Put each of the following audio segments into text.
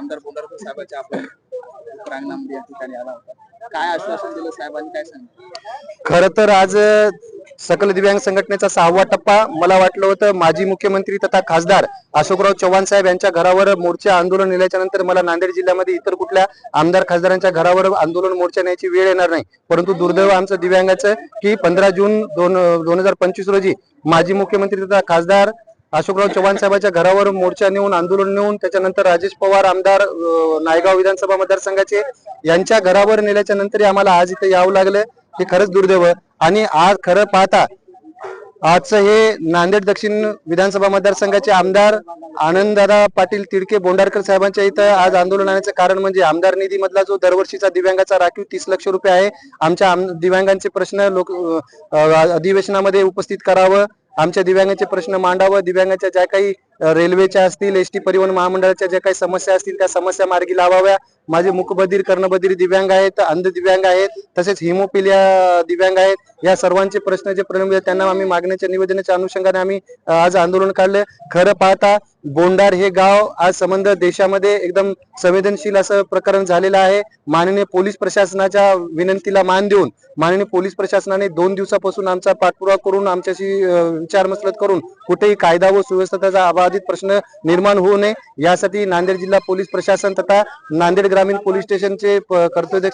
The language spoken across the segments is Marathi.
आमदार बोंडारकर साहेबांच्या आपण प्रांगणामध्ये या ठिकाणी आला होता. काय आश्वासन दिलं साहेबांनी काय सांगितलं खर तर आज सकल दिव्यांग संघटनेचा सहावा टप्पा मला वाटलं होतं. माजी मुख्यमंत्री तथा खासदार अशोकराव चव्हाण साहेब यांच्या घरावर मोर्चा आंदोलन नेल्याच्या नंतर मला नांदेड जिल्ह्यामध्ये इतर कुठल्या आमदार खासदारांच्या घरावर आंदोलन मोर्चा न्यायची वेळ येणार नाही. परंतु दुर्दैव आमचं दिव्यांगाचं की पंधरा जून दोन दोन हजार पंचवीस रोजी माजी मुख्यमंत्री तथा खासदार अशोकराव चव्हाण साहेबांच्या घरावर मोर्चा नेऊन आंदोलन नेऊन त्याच्यानंतर राजेश पवार आमदार नायगाव विधानसभा मतदारसंघाचे यांच्या घरावर नेल्याच्या नंतर आम्हाला आज इथे यावं लागलं. हे खरंच दुर्दैव आणि आज खरं पाहता आजचं हे नांदेड दक्षिण विधानसभा मतदारसंघाचे आमदार आनंददादा पाटील तिडके बोंडारकर साहेबांच्या इथं आज आंदोलनाचे कारण म्हणजे आमदार निधी मधला जो दरवर्षीचा दिव्यांगाचा राखीव तीस लक्ष रुपये आहे आमच्या आम- दिव्यांगांचे प्रश्न लोक अधिवेशनामध्ये उपस्थित करावं. आमच्या दिव्यांगाचे प्रश्न मांडावं दिव्यांगाच्या ज्या काही रेल्वेच्या असतील एस टी परिवहन महामंडळाच्या ज्या काही समस्या असतील त्या समस्या मार्गी लावाव्या. माझे मुखबधीर कर्णबधीर दिव्यांग आहेत अंध दिव्यांग आहेत तसेच हिमोपिलिया दिव्यांग आहेत. या सर्वांचे प्रश्न जे प्रलंबित आहेत त्यांना आम्ही मागण्याच्या निवेदनाच्या अनुषंगाने आम्ही आज आंदोलन काढलं खरं पाहता बोंडार हे गाव आज संबंध देशामध्ये एकदम संवेदनशील असं प्रकरण झालेलं आहे. माननीय पोलीस प्रशासनाच्या विनंतीला मान देऊन माननीय पोलीस प्रशासनाने दोन दिवसापासून आमचा पाठपुरावा करून आमच्याशी विचारमसलत करून कुठेही कायदा व सुव्यवस्थेचा अबाधित प्रश्न निर्माण होऊ नये. यासाठी नांदेड जिल्हा पोलीस प्रशासन तथा नांदेड ग्रामीण पोलीस स्टेशनचे प-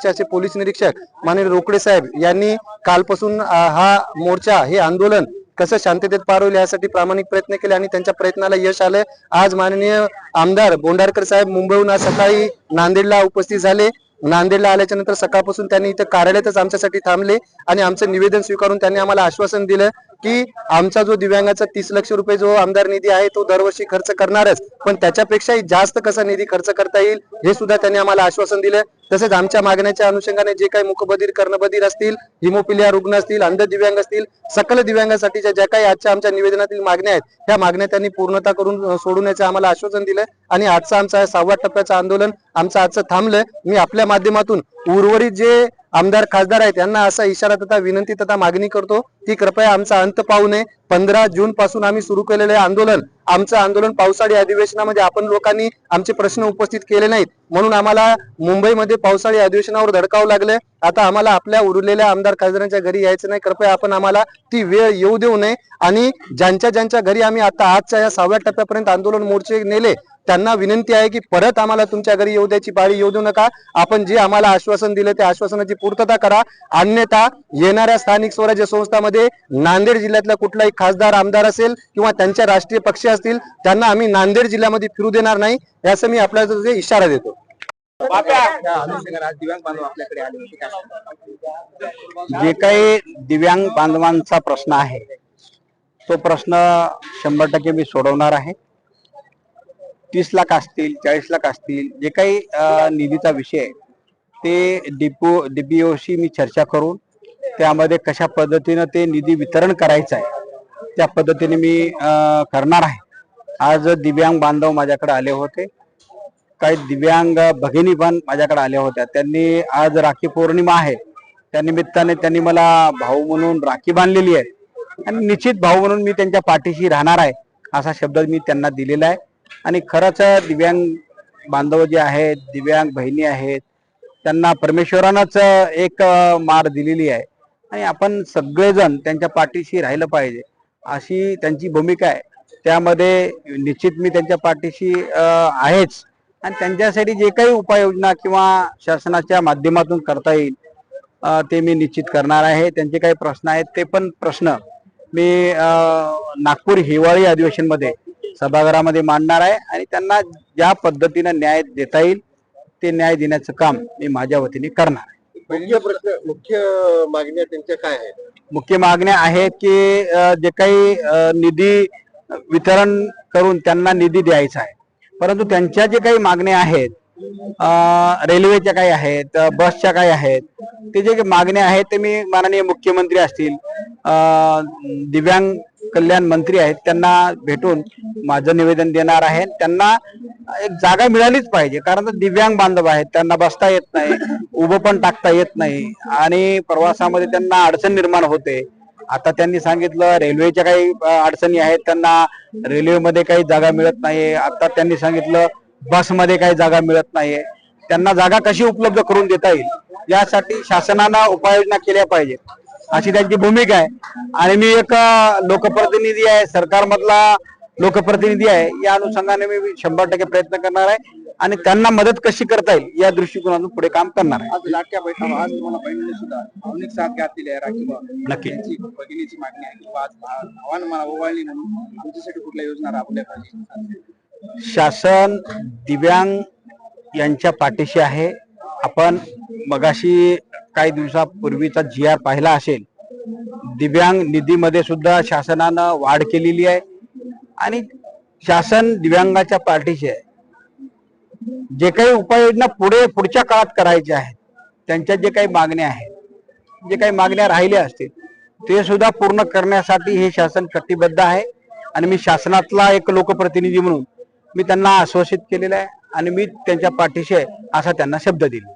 असे पोलीस निरीक्षक माननीय रोकडे साहेब यांनी कालपासून हा मोर्चा हे आंदोलन कसं शांततेत पार होईल यासाठी प्रामाणिक प्रयत्न केले आणि त्यांच्या प्रयत्नाला यश आलं. आज माननीय आमदार बोंडारकर साहेब मुंबईहून आज सकाळी नांदेडला उपस्थित झाले. नांदेडला आल्याच्यानंतर सकाळपासून त्यांनी इथं कार्यालयातच आमच्यासाठी थांबले आणि आमचं निवेदन स्वीकारून त्यांनी आम्हाला आश्वासन दिलं की आमचा जो दिव्यांगाचा तीस लक्ष रुपये जो आमदार निधी आहे तो दरवर्षी खर्च करणारच. पण त्याच्यापेक्षाही जास्त कसा निधी खर्च करता येईल हे सुद्धा त्यांनी आम्हाला आश्वासन दिलं. तसेच आमच्या मागण्याच्या अनुषंगाने जे काही मुखबधीर कर्णबधीर असतील हिमोपिलिया रुग्ण असतील अंध दिव्यांग असतील सकल दिव्यांगासाठीच्या ज्या काही आजच्या आमच्या निवेदनातील मागण्या आहेत त्या मागण्या त्यांनी पूर्णता करून सोडवण्याचं आम्हाला आश्वासन दिलं आणि आजचा आमचा सहाव्या टप्प्याचं आंदोलन आमचं आजचं थांबलं मी आपल्या माध्यमातून उर्वरित जे आमदार खासदार आहेत यांना असा इशारा तथा विनंती तथा मागणी करतो की कृपया आमचा अंत पाहू नये. पंधरा जून पासून आम्ही सुरू केलेले आंदोलन आमचं आंदोलन पावसाळी अधिवेशनामध्ये आपण लोकांनी आमचे प्रश्न उपस्थित केले नाहीत. म्हणून आम्हाला मुंबईमध्ये पावसाळी अधिवेशनावर धडकावं लागले. आता आम्हाला आपल्या उरलेल्या आमदार खासदारांच्या घरी यायचं नाही. कृपया आपण आम्हाला ती वेळ येऊ देऊ नये. आणि ज्यांच्या ज्यांच्या घरी आम्ही आता आजच्या या सहाव्या टप्प्यापर्यंत आंदोलन मोर्चे नेले त्यांना विनंती आहे की परत आम्हाला तुमच्या घरी येऊ द्यायची पाळी येऊ देऊ नका. आपण जे आम्हाला आश्वासन दिलं त्या आश्वासनाची पूर्तता करा. अन्यथा येणाऱ्या स्थानिक स्वराज्य संस्थांमध्ये नांदेड जिल्ह्यातला कुठलाही खासदार आमदार असेल किंवा त्यांच्या राष्ट्रीय पक्ष असतील त्यांना आम्ही नांदेड जिल्ह्यामध्ये फिरू देणार नाही. याचा मी आपल्याला इशारा देतो? जे काही दिव्यांग बांधवांचा प्रश्न आहे तो प्रश्न शंभर टक्के मी सोडवणार आहे. तीस लाख असतील चाळीस लाख असतील जे काही निधीचा विषय आहे ते डिपो डीपीओशी मी चर्चा करून त्यामध्ये कशा पद्धतीनं ते निधी वितरण करायचं आहे त्या पद्धतीने मी करणार आहे. आज दिव्यांग बांधव माझ्याकडे आले होते. काही दिव्यांग भगिनी पण माझ्याकडे आल्या होत्या. त्यांनी आज राखी पौर्णिमा आहे. त्या निमित्ताने त्यांनी मला भाऊ म्हणून राखी बांधलेली आहे. आणि निश्चित भाऊ म्हणून मी त्यांच्या पाठीशी राहणार आहे असा शब्द मी त्यांना दिलेला आहे. आणि खरंच दिव्यांग बांधव जे आहेत दिव्यांग बहिणी आहेत त्यांना परमेश्वरानंच एक मार दिलेली आहे. आणि आपण सगळेजण त्यांच्या पाठीशी राहिलं पाहिजे. अशी त्यांची भूमिका आहे. त्यामध्ये निश्चित मी त्यांच्या पाठीशी आहेच. आणि त्यांच्यासाठी जे काही उपाययोजना किंवा शासनाच्या माध्यमातून करता येईल ते मी निश्चित करणार आहे. त्यांचे काही प्रश्न आहेत ते पण प्रश्न मी नागपूर हिवाळी अधिवेशनमध्ये सभागृहामध्ये मांडणार आहे आणि त्यांना ज्या पद्धतीनं न्याय देता येईल ते न्याय देण्याचं काम मी माझ्या वतीने करणार आहे. मुख्य प्रश्न मुख्य मागण्या त्यांच्या काय आहेत? मुख्य मागण्या आहेत की जे काही निधी वितरण करून त्यांना निधी द्यायचा आहे. परंतु त्यांच्या जे काही मागण्या आहेत रेल्वेच्या काही आहेत बसच्या काही आहेत ते जे मागण्या आहेत ते मी माननीय मुख्यमंत्री असतील दिव्यांग कल्याण मंत्री आहेत त्यांना भेटून माझं निवेदन देणार आहे. त्यांना एक जागा मिळालीच पाहिजे कारण दिव्यांग बांधव आहेत त्यांना बसता येत नाही उभं पण टाकता येत नाही आणि प्रवासामध्ये त्यांना अडचण निर्माण होते. आता त्यांनी सांगितलं रेल्वेच्या काही अडचणी आहेत त्यांना रेल्वेमध्ये काही जागा मिळत नाही आता त्यांनी सांगितलं बसमध्ये काही जागा मिळत नाहीये. त्यांना जागा कशी उपलब्ध करून देता येईल? यासाठी शासनानं उपाययोजना केल्या पाहिजेत. अशी त्यांची भूमिका आहे. आणि मी एक लोकप्रतिनिधी आहे सरकारमधला लोकप्रतिनिधी आहे या अनुषंगाने मी शंभर टक्के प्रयत्न करणार आहे. आणि त्यांना मदत कशी करता येईल या दृष्टिकोनातून पुढे काम करणार आहे. आज लाटक्या बैठका आज तुम्हाला बहिणीने सुद्धा भावनिक साथ घातलेली आहे राखी नक्की. त्यांची भगिनीची मागणी आहे की आज आव्हान मला ओवाळणी म्हणून आमच्यासाठी कुठल्या योजना राबवल्या पाहिजे? शासन दिव्यांग यांच्या पाठीशी आहे. आपण मगाशी काही दिवसापूर्वीचा जी आर पाहिला असेल. दिव्यांग निधीमध्ये सुद्धा शासनानं वाढ केलेली आहे. आणि शासन दिव्यांगाच्या पार्टीचे आहे. जे काही उपाययोजना पुढे पुढच्या काळात करायच्या आहेत त्यांच्या जे काही मागण्या आहेत जे काही मागण्या राहिल्या असतील ते सुद्धा पूर्ण करण्यासाठी हे शासन कटिबद्ध आहे. आणि मी शासनातला एक लोकप्रतिनिधी म्हणून मी त्यांना आश्वासित केलेलं आहे. आणि मी त्यांच्या पाठीशी आहे असा त्यांना शब्द दिला.